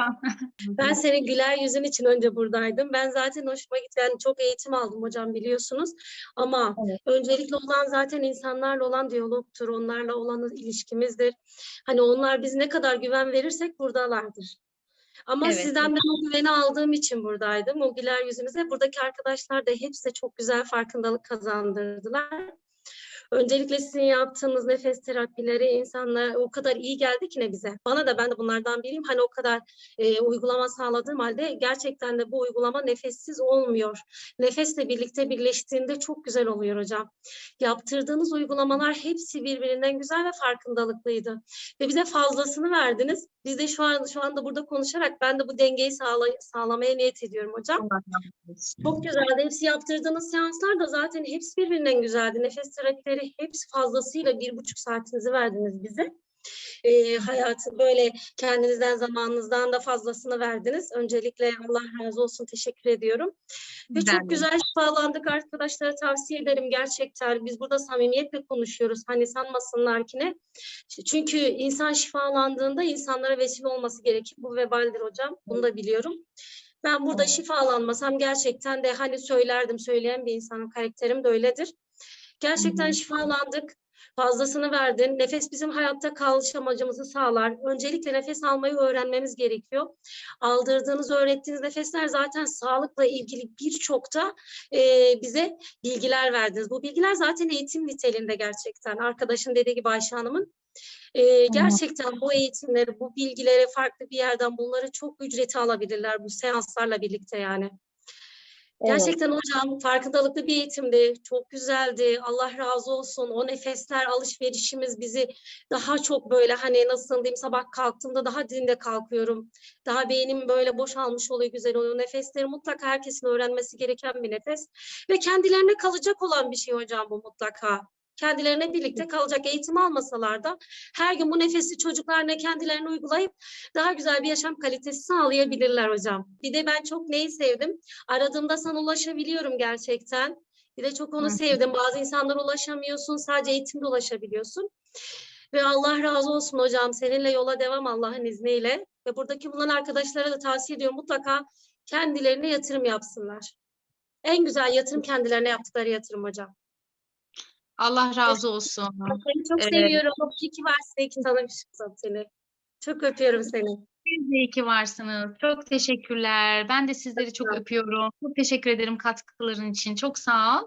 Buyurun. Ben senin güler yüzün için önce buradaydım. Ben zaten hoşuma. Yani çok eğitim aldım hocam biliyorsunuz. Ama Evet. öncelikli olan zaten insanlarla olan diyalogtur. Onlarla olan ilişkimizdir. Hani onlar biz ne kadar güven verirsek buradalardır. Ama Evet, sizden ben o güveni aldığım için buradaydım. O güler yüzünüze. Buradaki arkadaşlar da hepsi de çok güzel farkındalık kazandırdılar. Öncelikle sizin yaptığınız nefes terapileri insanlara o kadar iyi geldi ki ne bize. Bana da ben de bunlardan biriyim. Hani o kadar e, uygulama sağladığım halde gerçekten de bu uygulama nefessiz olmuyor. Nefesle birlikte birleştiğinde çok güzel oluyor hocam. Yaptırdığınız uygulamalar hepsi birbirinden güzel ve farkındalıklıydı. Ve bize fazlasını verdiniz. Biz de şu an şu anda burada konuşarak ben de bu dengeyi sağlay- sağlamaya niyet ediyorum hocam. Çok güzeldi. Hepsi yaptırdığınız seanslar da zaten hepsi birbirinden güzeldi. Nefes terapileri hepsi fazlasıyla bir buçuk saatinizi verdiniz bize. Ee, hayatı böyle kendinizden zamanınızdan da fazlasını verdiniz. Öncelikle Allah razı olsun teşekkür ediyorum. Ve Ben çok de. güzel şifalandık arkadaşlara tavsiye ederim gerçekten. Biz burada samimiyetle konuşuyoruz. Hani sanmasınlar ki ne. Çünkü insan şifalandığında insanlara vesile olması gerekir. Bu vebaldir hocam. Bunu da biliyorum. Ben burada şifalanmasam gerçekten de hani söylerdim, söyleyen bir insanın karakterim de öyledir. Gerçekten şifalandık. Fazlasını verdin. Nefes bizim hayatta kalış amacımızı sağlar. Öncelikle nefes almayı öğrenmemiz gerekiyor. Aldırdığınız, öğrettiğiniz nefesler zaten sağlıkla ilgili birçok da e, bize bilgiler verdiniz. Bu bilgiler zaten eğitim niteliğinde gerçekten. Arkadaşın dediği gibi Ayşe Hanım'ın. E, gerçekten bu eğitimleri, bu bilgileri farklı bir yerden bunları çok ücreti alabilirler bu seanslarla birlikte yani. Gerçekten hocam farkındalıklı bir eğitimdi. Çok güzeldi. Allah razı olsun. O nefesler, alışverişimiz bizi daha çok böyle hani nasıl diyeyim sabah kalktığımda daha dinde kalkıyorum. Daha beynim böyle boşalmış oluyor, güzel oluyor. Nefesleri mutlaka herkesin öğrenmesi gereken bir nefes. Ve kendilerine kalacak olan bir şey hocam bu mutlaka. Kendilerine birlikte kalacak eğitim almasalar da her gün bu nefesi çocuklarına kendilerine uygulayıp daha güzel bir yaşam kalitesi sağlayabilirler hocam. Bir de ben çok neyi sevdim? Aradığımda sana ulaşabiliyorum gerçekten. Bir de çok onu Hı sevdim. Bazı insanlara ulaşamıyorsun. Sadece eğitimde ulaşabiliyorsun. Ve Allah razı olsun hocam. Seninle yola devam Allah'ın izniyle. Ve buradaki bulunan arkadaşlara da tavsiye ediyorum. Mutlaka kendilerine yatırım yapsınlar. En güzel yatırım kendilerine yaptıkları yatırım hocam. Allah razı olsun. Seni çok Evet. seviyorum. İyi ki varsın. İyi ki tanımışım seni. Çok öpüyorum seni. Siz de iyi ki varsınız. Çok teşekkürler. Ben de sizleri çok öpüyorum. Çok teşekkür ederim katkıların için. Çok sağ ol.